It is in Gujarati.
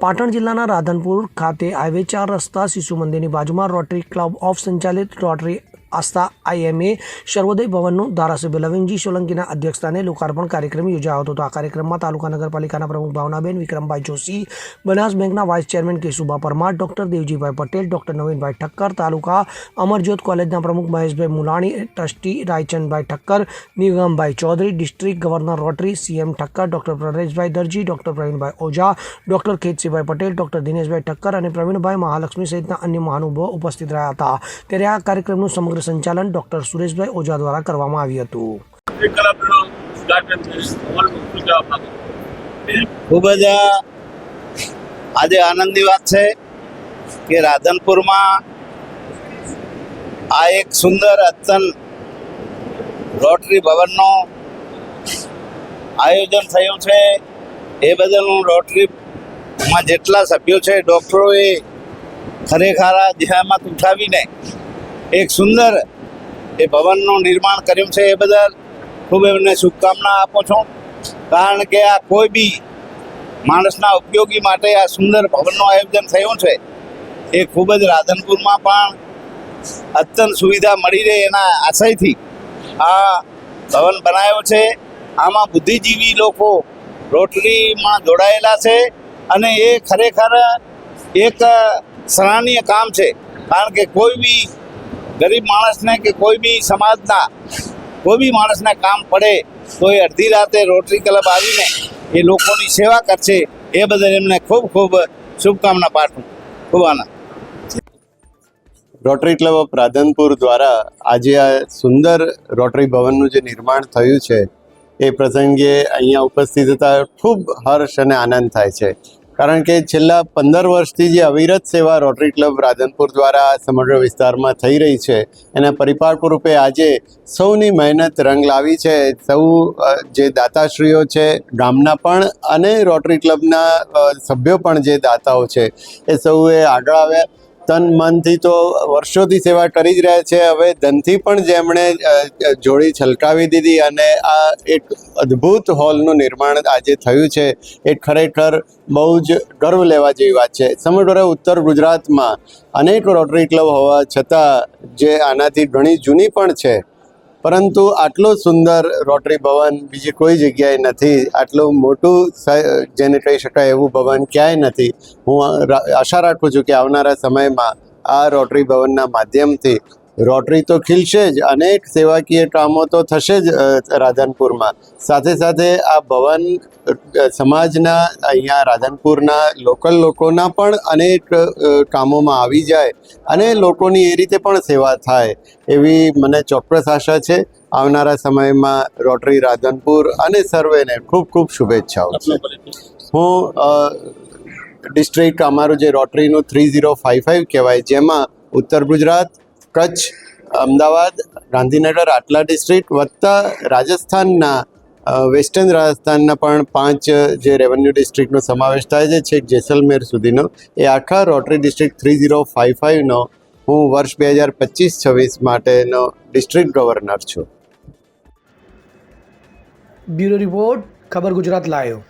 પાટણ જિલ્લાના રાધનપુર ખાતે હાઈવે ચાર રસ્તા શિશુ મંદિરની બાજુમાં રોટરી ક્લબ ઓફ સંચાલિત રોટરી આસ્થા આઈએમએ સર્વોદય ભવનનું ધારાસભ્ય લવિંગજી સોલંકીના અધ્યક્ષસ્થાને લોકાર્પણ કાર્યક્રમ યોજાયો હતો. આ કાર્યક્રમમાં તાલુકા નગરપાલિકાના પ્રમુખ ભાવનાબેન, વિક્રમભાઈ જોશી, બનાસ બેંકના vice chairman Keshubha Parmar, doctor Devjibhai Patel, doctor Navinbhai Thakkar, taluka Amarjyot કોલેજના પ્રમુખ Maheshbhai Mulani, trustee Raichandbhai Thakkar, Nigambhai Chaudhary, district governor Rotary CM Thakkar, doctor Prareshbhai Darji, doctor Pravinbhai Oza, doctor Khetsibhai Patel, doctor Dineshbhai Thakkar અને પ્રવીણભાઈ મહાલક્ષ્મી સહિતના અન્ય મહાનુભાવો ઉપસ્થિત રહ્યા હતા. ત્યારે આ કાર્યક્રમનું સમગ્ર સંચાલન ડોક્ટર સુરેશભાઈ ઓઝા દ્વારા કરવામાં આવ્યું હતું. ખૂબ જ આજે આનંદની વાત છે કે રાધનપુરમાં આ એક સુંદર અતન રોટરી ભવનનું આયોજન થયું છે. એ બદલ હું રોટરીમાં જેટલા સભ્યો છે ડૉક્ટરોએ ખરેખર આ જહેમત ઉઠાવીને એક સુંદર એ ભવનનું નિર્માણ કર્યું છે એ બદલ ખૂબ એમને શુભકામના આપું છું. કારણ કે આ કોઈ બી માણસના ઉપયોગી માટે આ સુંદર ભવનનું આયોજન થયું છે, એ ખૂબ જ રાધનપુરમાં પણ અત્યંત સુવિધા મળી રહે એના આશયથી આ ભવન બનાવ્યો છે. આમાં બુદ્ધિજીવી લોકો રોટરીમાં જોડાયેલા છે અને એ ખરેખર એક સરાહનીય કામ છે. કારણ કે કોઈ બી ગરીબ માણસને કે કોઈ બી સમાજના, કોઈ બી માણસને કામ પડે, તો એ અડધી રાતે રોટરી ક્લબ આવીને એ લોકોની સેવા કરશે. એ બદલ એમને ખૂબ ખૂબ શુભકામના પાઠવું. ખૂબ આનંદ. રોટરી ક્લબ ઓફ રાધનપુર દ્વારા આજે આ સુંદર રોટરી ભવનનું જે નિર્માણ થયું છે, એ પ્રસંગે અહીંયા ઉપસ્થિત થતા ખૂબ હર્ષ અને આનંદ થાય છે. કારણ કે છેલ્લા પંદર વર્ષથી જે અવિરત સેવા રોટરી ક્લબ રાધનપુર દ્વારા સમગ્ર વિસ્તારમાં થઈ રહી છે, એના પરિપાર્ક રૂપે આજે સૌની મહેનત રંગ લાવી છે. સૌ જે દાતાશ્રીઓ છે, ગામના પણ અને રોટરી ક્લબના સભ્યો પણ જે દાતાઓ છે, એ સૌએ આગળ આવ્યા. તન મનથી તો વર્ષોથી સેવા કરી જ રહ્યા છે. હવે ધનથી પણ જેમણે જોડી છલકાવી દીધી અને આ એક અદ્ભુત હોલનું નિર્માણ આજે થયું છે. એ ખરેખર બહુ જ ગર્વ લેવા જેવી વાત છે. સમગ્ર ઉત્તર ગુજરાતમાં અનેક રોટરી ક્લબ હોવા છતાં જે આનાથી ઘણી જૂની પણ છે. પરંતુ આટલું સુંદર રોટરી ભવન બીજી કોઈ જગ્યાએ નથી. આટલું મોટું જેને કહી શકાય એવું ભવન ક્યાંય નથી. હું આશા રાખું છું કે આવનારા સમયમાં આ રોટરી ભવનના માધ્યમથી રોટરી તો ખીલશે જ, અનેક સેવાકીય કામો તો થશે જ રાધનપુરમાં. સાથે સાથે આ ભવન સમાજના, અહીંયા રાધનપુરના લોકલ લોકોના પણ અનેક કામોમાં આવી જાય અને લોકોની એ રીતે પણ સેવા થાય એવી મને ચોક્કસ આશા છે. આવનારા સમયમાં રોટરી રાધનપુર અને સર્વેને ખૂબ ખૂબ શુભેચ્છાઓ છે. હું ડિસ્ટ્રિક્ટ અમારું જે રોટરીનું થ્રી ઝીરો ફાઇવ ફાઇવ કહેવાય, જેમાં ઉત્તર ગુજરાત કચ્છ, અમદાવાદ, ગાંધીનગર, આટલા ડિસ્ટ્રિક્ટ વત્તા રાજસ્થાનના વેસ્ટર્ન રાજસ્થાનના પણ પાંચ જે રેવન્યુ ડિસ્ટ્રિક્ટનો સમાવેશ થાય છે, છેક જેસલમેર સુધીનો. એ આખા Rotary district three zero five ફાઇવનો હું વર્ષ બે હજાર પચીસ છવ્વીસ માટેનો ડિસ્ટ્રિક્ટ ગવર્નર છું. બ્યુરો રિપોર્ટ, ખબર ગુજરાત લાયો.